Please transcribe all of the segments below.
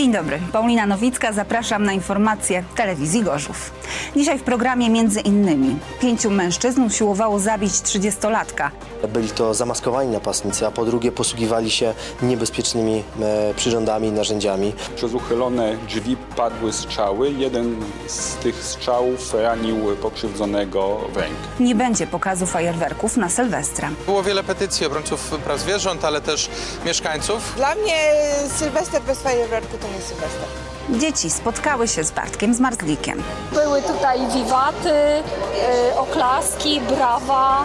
Dzień dobry, Paulina Nowicka, zapraszam na informacje telewizji Gorzów. Dzisiaj w programie między innymi pięciu mężczyzn usiłowało zabić 30-latka. Byli to zamaskowani napastnicy, a po drugie posługiwali się niebezpiecznymi e, przyrządami i narzędziami. Przez uchylone drzwi padły strzały. Jeden z tych strzałów ranił pokrzywdzonego w rękę. Nie będzie pokazu fajerwerków na Sylwestra. Było wiele petycji obrońców praw zwierząt, ale też mieszkańców. Dla mnie Sylwester bez fajerwerku to Sylwester. Dzieci spotkały się z Bartkiem Zmarzlikiem. Były tutaj wiwaty, y, oklaski, brawa,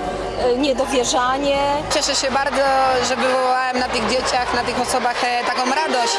y, niedowierzanie. Cieszę się bardzo, że wywołałem na tych dzieciach, na tych osobach e, taką radość.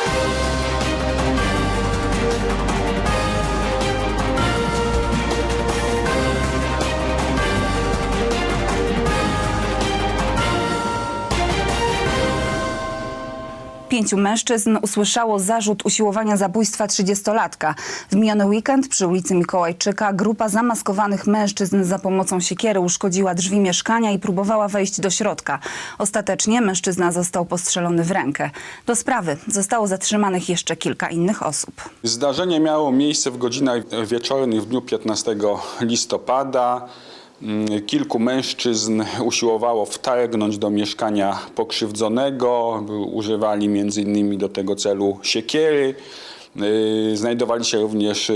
Pięciu mężczyzn usłyszało zarzut usiłowania zabójstwa 30-latka. W miniony weekend przy ulicy Mikołajczyka grupa zamaskowanych mężczyzn za pomocą siekiery uszkodziła drzwi mieszkania i próbowała wejść do środka. Ostatecznie mężczyzna został postrzelony w rękę. Do sprawy zostało zatrzymanych jeszcze kilka innych osób. Zdarzenie miało miejsce w godzinach wieczornych w dniu 15 listopada. Mm, Kilku mężczyzn usiłowało wtargnąć do mieszkania pokrzywdzonego. Używali między innymi do tego celu siekiery. Yy, Znajdowali się również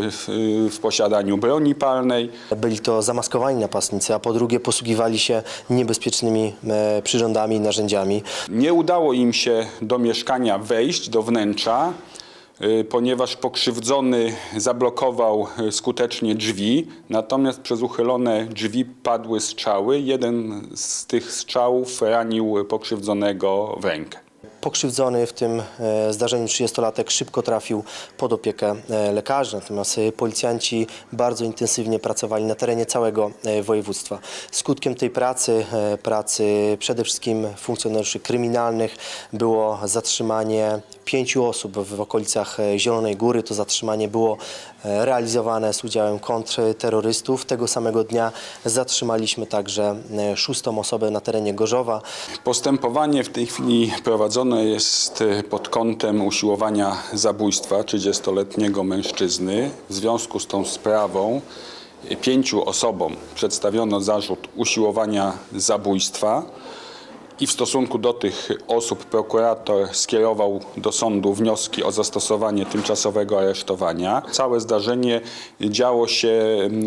w, posiadaniu broni palnej. Byli to zamaskowani napastnicy, a po drugie posługiwali się niebezpiecznymi e, przyrządami i narzędziami. Nie udało im się do mieszkania wejść, do wnętrza, y, ponieważ pokrzywdzony zablokował y, skutecznie drzwi, natomiast przez uchylone drzwi padły strzały. Jeden z tych strzałów ranił pokrzywdzonego w rękę. Pokrzywdzony w tym e, zdarzeniu 30-latek szybko trafił pod opiekę e, lekarzy, natomiast e, policjanci bardzo intensywnie pracowali na terenie całego województwa. Skutkiem tej pracy, pracy przede wszystkim funkcjonariuszy kryminalnych było zatrzymanie pięciu osób w okolicach Zielonej Góry. To zatrzymanie było realizowane z udziałem kontrterrorystów. Tego samego dnia zatrzymaliśmy także szóstą osobę na terenie Gorzowa. Postępowanie w tej chwili prowadzone jest y, pod kątem usiłowania zabójstwa 30-letniego mężczyzny. W związku z tą sprawą y, pięciu osobom przedstawiono zarzut usiłowania zabójstwa. I w stosunku do tych osób prokurator skierował do sądu wnioski o zastosowanie tymczasowego aresztowania. Całe zdarzenie działo się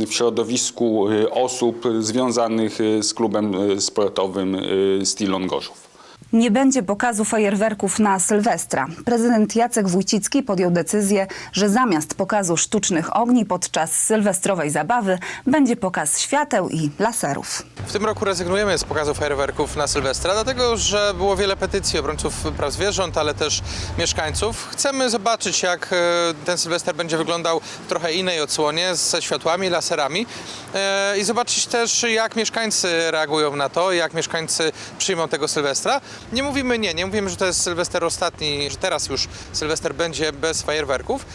w środowisku y, osób związanych z klubem sportowym Stilon Gorzów. Nie będzie pokazu fajerwerków na Sylwestra. Prezydent Jacek Wójcicki podjął decyzję, że zamiast pokazu sztucznych ogni podczas sylwestrowej zabawy będzie pokaz świateł i laserów. W tym roku rezygnujemy z pokazu fajerwerków na Sylwestra, dlatego że było wiele petycji obrońców praw zwierząt, ale też mieszkańców. Chcemy zobaczyć, jak e, ten Sylwester będzie wyglądał w trochę innej odsłonie, ze światłami, laserami e, i zobaczyć też, jak mieszkańcy reagują na to, jak mieszkańcy przyjmą tego Sylwestra. Nie mówimy nie, nie mówimy, że to jest Sylwester ostatni, że teraz już Sylwester będzie bez fajerwerków,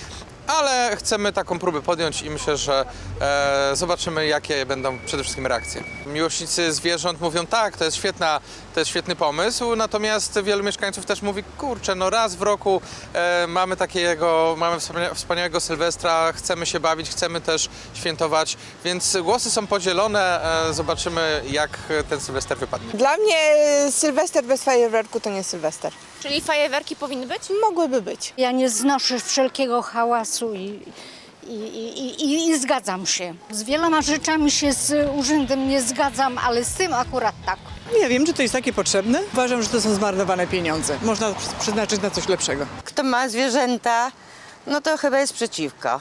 ale chcemy taką próbę podjąć i myślę, że e, zobaczymy, jakie będą przede wszystkim reakcje. Miłośnicy zwierząt mówią tak, to jest, świetna, to jest świetny pomysł, natomiast wielu mieszkańców też mówi, kurczę, no raz w roku e, mamy takiego, mamy wspania- wspaniałego Sylwestra, chcemy się bawić, chcemy też świętować, więc głosy są podzielone, e, zobaczymy, jak ten Sylwester wypadnie. Dla mnie Sylwester bez fajerwerku to nie Sylwester. Czyli fajerwerki powinny być? Mogłyby być. Ja nie znoszę wszelkiego hałasu i, i, i, i, i zgadzam się. Z wieloma rzeczami się z urzędem nie zgadzam, ale z tym akurat tak. Nie wiem, czy to jest takie potrzebne. Uważam, że to są zmarnowane pieniądze. Można przeznaczyć na coś lepszego. Kto ma zwierzęta, no to chyba jest przeciwko.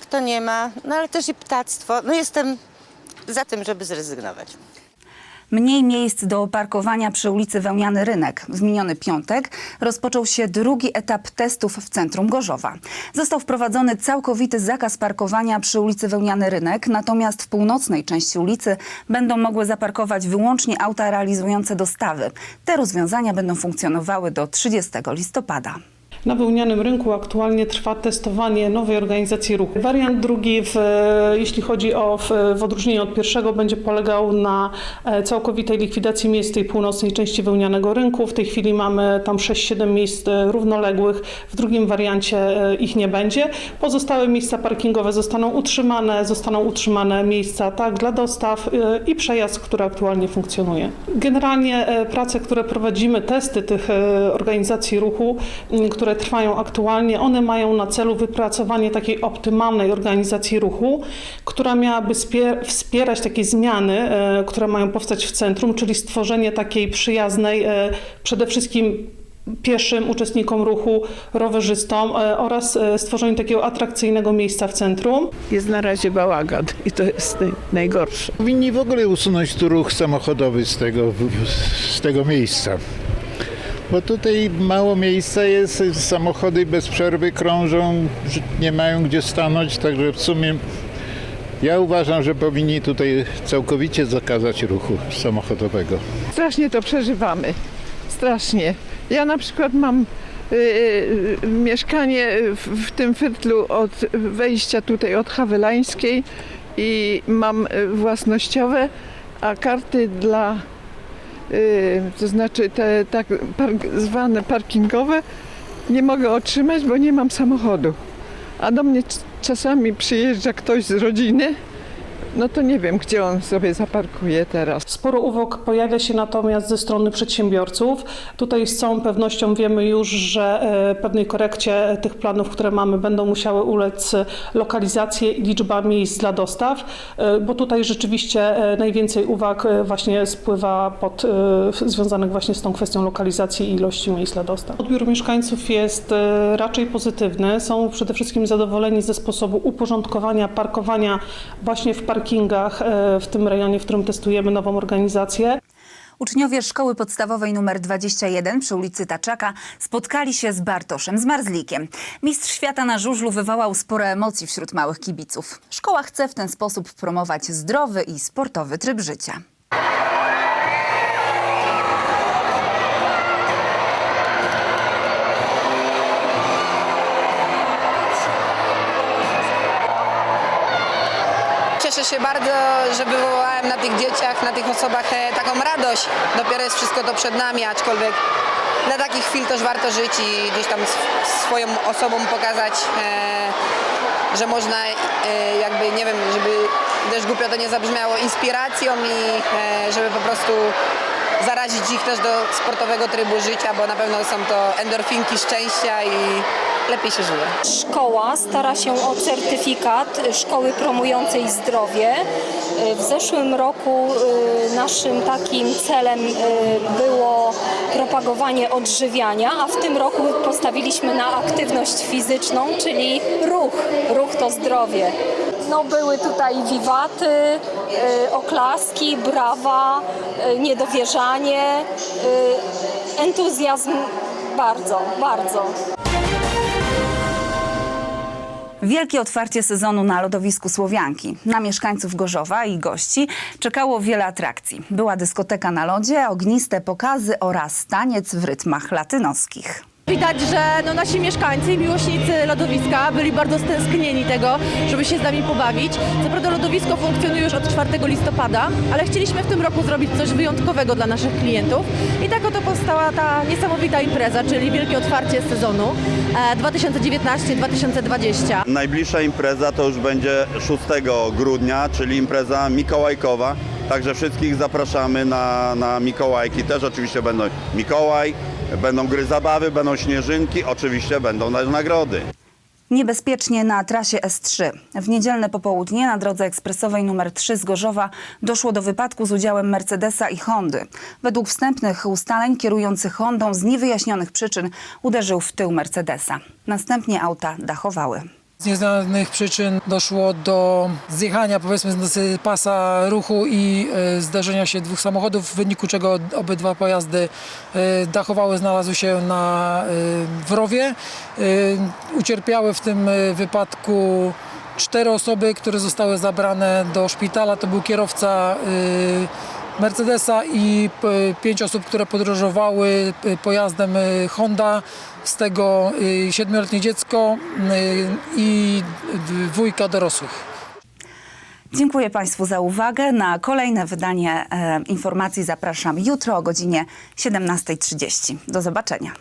Kto nie ma, no ale też i ptactwo. No jestem za tym, żeby zrezygnować. Mniej miejsc do parkowania przy ulicy Wełniany Rynek. W miniony piątek rozpoczął się drugi etap testów w centrum Gorzowa. Został wprowadzony całkowity zakaz parkowania przy ulicy Wełniany Rynek, natomiast w północnej części ulicy będą mogły zaparkować wyłącznie auta realizujące dostawy. Te rozwiązania będą funkcjonowały do 30 listopada. Na wełnianym rynku aktualnie trwa testowanie nowej organizacji ruchu. Wariant drugi, w, jeśli chodzi o w, w odróżnienie od pierwszego, będzie polegał na e, całkowitej likwidacji miejsc tej północnej części wełnianego rynku. W tej chwili mamy tam 6-7 miejsc e, równoległych. W drugim wariancie e, ich nie będzie. Pozostałe miejsca parkingowe zostaną utrzymane, zostaną utrzymane miejsca tak dla dostaw e, i przejazd, który aktualnie funkcjonuje. Generalnie e, prace, które prowadzimy, testy tych e, organizacji ruchu, m, które trwają aktualnie, one mają na celu wypracowanie takiej optymalnej organizacji ruchu, która miałaby spier- wspierać takie zmiany, e, które mają powstać w centrum, czyli stworzenie takiej przyjaznej, e, przede wszystkim pieszym uczestnikom ruchu, rowerzystom e, oraz stworzenie takiego atrakcyjnego miejsca w centrum. Jest na razie bałagan i to jest najgorsze. Powinni w ogóle usunąć tu ruch samochodowy z tego, z tego miejsca. Bo tutaj mało miejsca jest, samochody bez przerwy krążą, nie mają gdzie stanąć, także w sumie ja uważam, że powinni tutaj całkowicie zakazać ruchu samochodowego. Strasznie to przeżywamy. Strasznie. Ja na przykład mam y, y, mieszkanie w, w tym fyrtlu od wejścia tutaj od Hawelańskiej i mam y, własnościowe, a karty dla, to znaczy te tak park, zwane parkingowe nie mogę otrzymać, bo nie mam samochodu. A do mnie czasami przyjeżdża ktoś z rodziny, no to nie wiem, gdzie on sobie zaparkuje teraz. Sporo uwag pojawia się natomiast ze strony przedsiębiorców. Tutaj z całą pewnością wiemy już, że e, pewnej korekcie tych planów, które mamy, będą musiały ulec lokalizacje i liczba miejsc dla dostaw, e, bo tutaj rzeczywiście e, najwięcej uwag e, właśnie spływa pod, e, związanych właśnie z tą kwestią lokalizacji i ilości miejsc dla dostaw. Odbiór mieszkańców jest e, raczej pozytywny. Są przede wszystkim zadowoleni ze sposobu uporządkowania parkowania właśnie w parkingach e, w tym rejonie, w którym testujemy nową organizację. Uczniowie szkoły podstawowej nr 21 przy ulicy Taczaka spotkali się z Bartoszem Zmarzlikiem. Mistrz świata na żużlu wywołał spore emocji wśród małych kibiców. Szkoła chce w ten sposób promować zdrowy i sportowy tryb życia. Cieszę się bardzo, że wywołałem na tych dzieciach, na tych osobach e, taką radość. Dopiero jest wszystko to przed nami, aczkolwiek dla takich chwil też warto żyć i gdzieś tam sw- swoją osobą pokazać, e, że można e, jakby, nie wiem, żeby też głupio to nie zabrzmiało, inspiracją i żeby po prostu zarazić ich też do sportowego trybu życia, bo na pewno są to endorfinki szczęścia i lepiej się żyje. Szkoła stara się o certyfikat szkoły promującej zdrowie. W zeszłym roku y, naszym takim celem y, było propagowanie odżywiania, a w tym roku postawiliśmy na aktywność fizyczną, czyli ruch. Ruch to zdrowie. No, były tutaj wiwaty, y, oklaski, brawa, niedowierzanie, entuzjazm bardzo, bardzo. Wielkie otwarcie sezonu na lodowisku Słowianki. Na mieszkańców Gorzowa i gości czekało wiele atrakcji. Była dyskoteka na lodzie, ogniste pokazy oraz taniec w rytmach latynoskich. Widać, że no, nasi mieszkańcy i miłośnicy lodowiska byli bardzo stęsknieni tego, żeby się z nami pobawić. Co prawda lodowisko funkcjonuje już od 4 listopada, ale chcieliśmy w tym roku zrobić coś wyjątkowego dla naszych klientów. I tak oto powstała ta niesamowita impreza, czyli wielkie otwarcie sezonu e, 2019-2020. Najbliższa impreza to już będzie 6 grudnia, czyli impreza mikołajkowa. Także wszystkich zapraszamy na, na Mikołajki. Też oczywiście będą Mikołaj, będą gry zabawy, będą śnieżynki, oczywiście będą na- nagrody. Niebezpiecznie na trasie S3. W niedzielne popołudnie na drodze ekspresowej nr 3 z Gorzowa doszło do wypadku z udziałem Mercedesa i Hondy. Według wstępnych ustaleń kierujący Hondą z niewyjaśnionych przyczyn uderzył w tył Mercedesa. Następnie auta dachowały. Z nieznanych przyczyn doszło do zjechania powiedzmy z pasa ruchu i e, zdarzenia się dwóch samochodów, w wyniku czego obydwa pojazdy e, dachowały znalazły się na e, w rowie. E, Ucierpiały w tym wypadku cztery osoby, które zostały zabrane do szpitala. To był kierowca Mercedesa i p- pięć osób, które podróżowały p- pojazdem y, Honda, z tego siedmioletnie dziecko i dwójka dorosłych. Dziękuję Państwu za uwagę. Na kolejne wydanie e, informacji zapraszam jutro o godzinie 17.30. Do zobaczenia.